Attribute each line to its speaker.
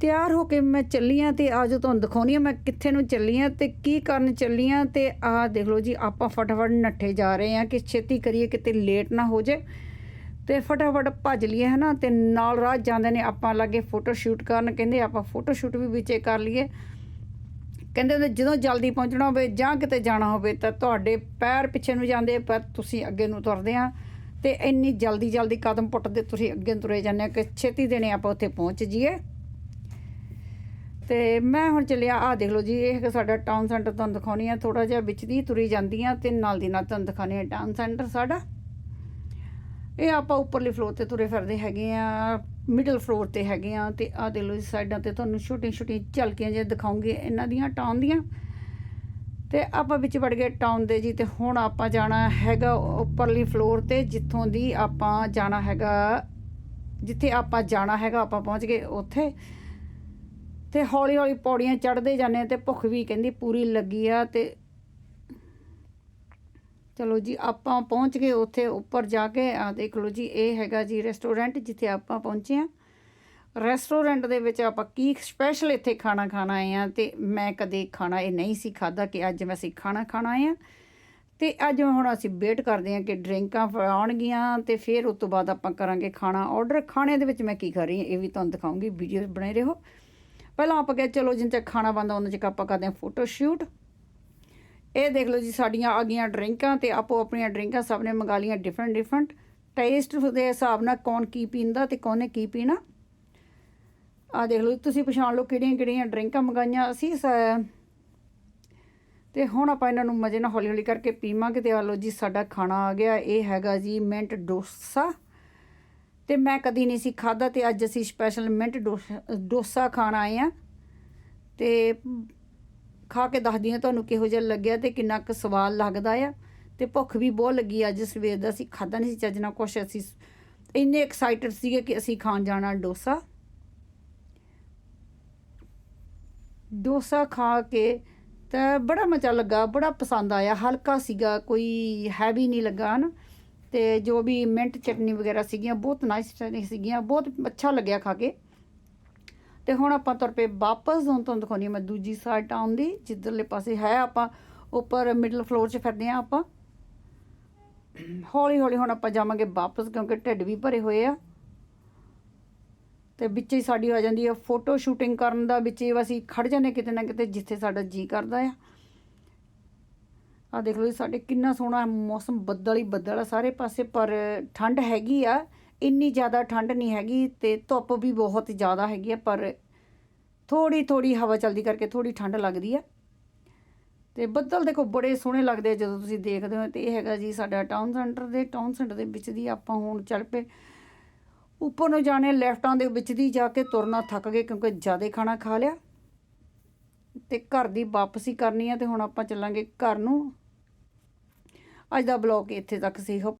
Speaker 1: ਤਿਆਰ ਹੋ ਕੇ ਮੈਂ ਚੱਲੀ ਆਂ ਤੇ ਅੱਜ ਤੁਹਾਨੂੰ ਦਿਖਾਉਣੀ ਆ ਮੈਂ ਕਿੱਥੇ ਨੂੰ ਚੱਲੀ ਆਂ ਤੇ ਕੀ ਕਰਨ ਚੱਲੀ ਆਂ ਤੇ ਆਹ ਦੇਖ ਲਓ ਜੀ, ਆਪਾਂ ਫਟਾਫਟ ਨੱਠੇ ਜਾ ਰਹੇ ਆਂ ਕਿ ਛੇਤੀ ਕਰੀਏ ਕਿਤੇ ਲੇਟ ਨਾ ਹੋ ਜੇ। ਤੇ ਫਟਾਫਟ ਭੱਜ ਲਈਏ ਹਨਾ ਤੇ ਨਾਲ ਰਾਹ ਜਾਂਦੇ ਨੇ ਆਪਾਂ ਲੱਗੇ ਫੋਟੋ ਸ਼ੂਟ ਕਰਨ, ਕਹਿੰਦੇ ਆਪਾਂ ਫੋਟੋ ਸ਼ੂਟ ਵੀ ਵਿੱਚੇ ਕਰ ਲਈਏ। ਕਹਿੰਦੇ ਹੁੰਦੇ ਜਦੋਂ ਜਲਦੀ ਪਹੁੰਚਣਾ ਹੋਵੇ ਜਾਂ ਕਿਤੇ ਜਾਣਾ ਹੋਵੇ ਤਾਂ ਤੁਹਾਡੇ ਪੈਰ ਪਿੱਛੇ ਨੂੰ ਜਾਂਦੇ, ਪਰ ਤੁਸੀਂ ਅੱਗੇ ਨੂੰ ਤੁਰਦੇ ਆ। ਤੇ ਇੰਨੀ ਜਲਦੀ ਜਲਦੀ ਕਦਮ ਪੁੱਟਦੇ ਤੁਸੀਂ ਅੱਗੇ ਨੂੰ ਤੁਰੇ ਜਾਂਦੇ ਆ ਕਿ ਛੇਤੀ ਦੇਣੇ ਆਪਾਂ ਉੱਥੇ ਪਹੁੰਚ ਜਾਈਏ। ਤੇ ਮੈਂ ਹੁਣ ਚੱਲਿਆ ਆ ਦੇਖ ਲਓ ਜੀ, ਇਹ ਹੈਗਾ ਸਾਡਾ ਟਾਊਨ ਸੈਂਟਰ ਤੁਹਾਨੂੰ ਦਿਖਾਉਣੀ ਆ ਥੋੜਾ ਜਿਹਾ ਵਿੱਚ ਦੀ ਤੁਰੀ ਜਾਂਦੀ ਆ ਤੇ ਨਾਲ ਦੀ ਨਾਲ ਤੁਹਾਨੂੰ ਦਿਖਾਉਣੀ ਆ ਟਾਊਨ ਸੈਂਟਰ ਸਾਡਾ। ਇਹ ਆਪਾਂ ਉੱਪਰਲੇ ਫਲੋਰ ਤੇ ਤੁਰੇ ਫਿਰਦੇ ਹੈਗੇ ਆ ਮਿਡਲ ਫਲੋਰ ਤੇ ਹੈਗੇ ਆ ਤੇ ਆ ਦੇਖ ਲਓ ਜੀ, ਸਾਈਡਾਂ ਤੇ ਤੁਹਾਨੂੰ ਛੋਟੀਆਂ ਛੋਟੀਆਂ ਝਲਕੀਆਂ ਜੇ ਦਿਖਾਉਂਗੇ ਇਹਨਾਂ ਦੀਆਂ ਟਾਊਨ ਦੀਆਂ। ਤੇ ਆਪਾਂ ਵਿੱਚ ਵੜ ਗਏ ਟਾਊਨ ਦੇ ਜੀ, ਤੇ ਹੁਣ ਆਪਾਂ ਜਾਣਾ ਹੈਗਾ ਉੱਪਰਲੀ ਫਲੋਰ ਤੇ, ਜਿੱਥੋਂ ਦੀ ਆਪਾਂ ਜਾਣਾ ਹੈਗਾ, ਜਿੱਥੇ ਆਪਾਂ ਜਾਣਾ ਹੈਗਾ, ਆਪਾਂ ਪਹੁੰਚ ਗਏ ਉੱਥੇ। ਤੇ ਹੌਲੀ ਹੌਲੀ ਪੌੜੀਆਂ ਚੜ੍ਹਦੇ ਜਾਂਦੇ ਆ ਤੇ ਭੁੱਖ ਵੀ ਕਹਿੰਦੀ ਪੂਰੀ ਲੱਗੀ ਆ ਤੇ ਚਲੋ ਜੀ, ਆਪਾਂ ਪਹੁੰਚ ਗਏ ਉੱਥੇ ਉੱਪਰ ਜਾ ਕੇ। ਆ ਦੇਖ ਲਓ ਜੀ, ਇਹ ਹੈਗਾ ਜੀ ਰੈਸਟੋਰੈਂਟ ਜਿੱਥੇ ਆਪਾਂ ਪਹੁੰਚੇ ਆ। ਰੈਸਟੋਰੈਂਟ ਦੇ ਵਿੱਚ ਆਪਾਂ ਕੀ ਸਪੈਸ਼ਲ ਇੱਥੇ ਖਾਣਾ ਖਾਣਾ ਆਏ ਆ ਤੇ ਮੈਂ ਕਦੇ ਖਾਣਾ ਇਹ ਨਹੀਂ ਸੀ ਖਾਦਾ ਕਿ ਅੱਜ ਮੈਂ ਅਸੀਂ ਖਾਣਾ ਖਾਣਾ ਆਏ ਆ। ਤੇ ਅੱਜ ਹੁਣ ਅਸੀਂ ਵੇਟ ਕਰਦੇ ਆ ਕਿ ਡਰਿੰਕਾਂ ਆਉਣਗੀਆਂ ਤੇ ਫਿਰ ਉਸ ਤੋਂ ਬਾਅਦ ਆਪਾਂ ਕਰਾਂਗੇ ਖਾਣਾ। ਆਰਡਰ ਖਾਣੇ ਦੇ ਵਿੱਚ ਮੈਂ ਕੀ ਕਰ ਰਹੀ ਹਾਂ, ਇਹ ਵੀ ਤੁਹਾਨੂੰ ਦਿਖਾਉਂਗੀ ਵੀਡੀਓ ਬਣੇ ਰਹੋ। ਪਹਿਲਾਂ ਆਪਾਂ ਕਿਹਾ ਚਲੋ ਜਿੰਨ ਤੱਕ ਖਾਣਾ ਬੰਦਾ ਉਹਨਾਂ ਚਿਰ ਆਪਾਂ ਕਰਦੇ ਹਾਂ ਫੋਟੋ ਸ਼ੂਟ ਇਹ ਦੇਖ ਲਓ ਜੀ ਸਾਡੀਆਂ ਆ ਗਈਆਂ ਡਰਿੰਕਾਂ ਤੇ ਆਪੋ ਆਪਣੀਆਂ ਡਰਿੰਕਾਂ ਸਭ ਨੇ ਮੰਗਾ ਲੀਆਂ ਡਿਫਰੈਂਟ ਡਿਫਰੈਂਟ ਟੇਸਟ ਦੇ ਹਿਸਾਬ ਨਾਲ ਕੌਣ ਕੀ ਪੀਂਦਾ ਤੇ ਕੌਣ ਨੇ ਕੀ ਪੀਣਾ। ਆ ਦੇਖ ਲਓ ਜੀ, ਤੁਸੀਂ ਪਛਾਣ ਲਓ ਕਿਹੜੀਆਂ ਕਿਹੜੀਆਂ ਡਰਿੰਕਾਂ ਮੰਗਾਈਆਂ ਅਸੀਂ ਸ- ਤੇ ਹੁਣ ਆਪਾਂ ਇਹਨਾਂ ਨੂੰ ਮਜ਼ੇ ਨਾਲ ਹੌਲੀ ਹੌਲੀ ਕਰਕੇ ਪੀਵਾਂਗੇ ਤੇ ਆ ਲਓ ਜੀ ਸਾਡਾ ਖਾਣਾ ਆ ਗਿਆ। ਇਹ ਹੈਗਾ ਜੀ ਮਿੰਟ ਡੋਸਾ। ਤੇ ਮੈਂ ਕਦੀ ਨਹੀਂ ਸੀ ਖਾਦਾ ਤੇ ਅੱਜ ਅਸੀਂ ਸਪੈਸ਼ਲ ਮਿੰਟ ਡੋਸਾ ਡੋਸਾ ਖਾਣ ਆਏ ਆ ਤੇ ਖਾ ਕੇ ਦੱਸਦੀ ਹਾਂ ਤੁਹਾਨੂੰ ਕਿਹੋ ਜਿਹਾ ਲੱਗਿਆ ਤੇ ਕਿੰਨਾ ਕੁ ਸਵਾਦ ਲੱਗਦਾ ਆ। ਤੇ ਭੁੱਖ ਵੀ ਬਹੁਤ ਲੱਗੀ ਅੱਜ ਸਵੇਰ ਦਾ, ਅਸੀਂ ਖਾਦਾ ਨਹੀਂ ਸੀ ਚੱਜ ਨਾਲ ਕੁਛ, ਅਸੀਂ ਇੰਨੇ ਐਕਸਾਈਟਡ ਸੀਗੇ ਕਿ ਅਸੀਂ ਖਾਣ ਜਾਣਾ ਡੋਸਾ। ਡੋਸਾ ਖਾ ਕੇ ਤਾਂ ਬੜਾ ਮਜ਼ਾ ਲੱਗਾ, ਬੜਾ ਪਸੰਦ ਆਇਆ, ਹਲਕਾ ਸੀਗਾ, ਕੋਈ ਹੈਵੀ ਨਹੀਂ ਲੱਗਾ ਨਾ ਤੇ ਜੋ ਵੀ ਮਿੰਟ ਚਟਨੀ ਵਗੈਰਾ ਸੀਗੀਆਂ, ਬਹੁਤ ਨਾਈਸ ਸੀਗੀਆਂ, ਬਹੁਤ ਅੱਛਾ ਲੱਗਿਆ ਖਾ ਕੇ। ਤੇ ਹੁਣ ਆਪਾਂ ਤੁਰ ਪਏ ਵਾਪਸ, ਹੁਣ ਤੁਹਾਨੂੰ ਦਿਖਾਉਣੀ ਹਾਂ ਮੈਂ ਦੂਜੀ ਸਾਈਡ ਟਾਊਨ ਦੀ, ਜਿੱਧਰਲੇ ਪਾਸੇ ਹੈ ਆਪਾਂ, ਉੱਪਰ ਮਿਡਲ ਫਲੋਰ 'ਚ ਫਿਰਦੇ ਆ ਆਪਾਂ। ਹੌਲੀ ਹੌਲੀ ਹੁਣ ਆਪਾਂ ਜਾਵਾਂਗੇ ਵਾਪਸ, ਕਿਉਂਕਿ ਢਿੱਡ ਵੀ ਭਰੇ ਹੋਏ ਆ। ਤੇ ਵਿੱਚ ਹੀ ਸਾਡੀ ਆ ਜਾਂਦੀ ਹੈ ਫੋਟੋ ਸ਼ੂਟਿੰਗ ਕਰਨ ਦਾ ਵਿੱਚ ਹੀ ਅਸੀਂ ਖੜ ਜਾਂਦੇ ਕਿਤੇ ਨਾ ਕਿਤੇ, ਜਿੱਥੇ ਸਾਡਾ ਜੀ ਕਰਦਾ ਆ। ਆ ਦੇਖ ਲਓ ਜੀ, ਸਾਡੇ ਕਿੰਨਾ ਸੋਹਣਾ ਮੌਸਮ ਬੱਦਲ ਹੀ ਬੱਦਲ ਆ ਸਾਰੇ ਪਾਸੇ, ਪਰ ਠੰਡ ਹੈਗੀ ਆ, ਇੰਨੀ ਜ਼ਿਆਦਾ ਠੰਡ ਨਹੀਂ ਹੈਗੀ ਤੇ ਧੁੱਪ ਵੀ ਬਹੁਤ ਜ਼ਿਆਦਾ ਹੈਗੀ ਆ, ਪਰ ਥੋੜੀ ਥੋੜੀ ਹਵਾ ਚੱਲਦੀ ਕਰਕੇ ਥੋੜੀ ਠੰਡ ਲੱਗਦੀ ਆ। ਤੇ ਬੱਦਲ ਦੇਖੋ, ਬੜੇ ਸੋਹਣੇ ਲੱਗਦੇ ਆ ਜਦੋਂ ਤੁਸੀਂ ਦੇਖਦੇ ਹੋ, ਤੇ ਇਹ ਹੈਗਾ ਜੀ ਸਾਡਾ ਟਾਊਨ ਸੈਂਟਰ ਦੇ ਟਾਊਨ ਸੈਂਟਰ ਦੇ ਵਿੱਚ ਦੀ ਆਪਾਂ ਹੁਣ ਚੱਲ ਪਏ। ਉੱਪਰ ਨੂੰ ਜਾਣੇ ਲੈਫਟਾਂ ਦੇ ਵਿੱਚ ਦੀ ਜਾ ਕੇ ਤੁਰਨਾ ਥੱਕ ਗਏ ਕਿਉਂਕਿ ਜ਼ਿਆਦਾ ਖਾਣਾ ਖਾ ਲਿਆ। ਤੇ ਘਰ ਦੀ ਵਾਪਸੀ ਕਰਨੀ ਆ ਤੇ ਹੁਣ ਆਪਾਂ ਚੱਲਾਂਗੇ ਘਰ ਨੂੰ। ਅੱਜ ਦਾ ਬਲੌਗ ਇੱਥੇ ਤੱਕ ਸੀ। ਹੋਪ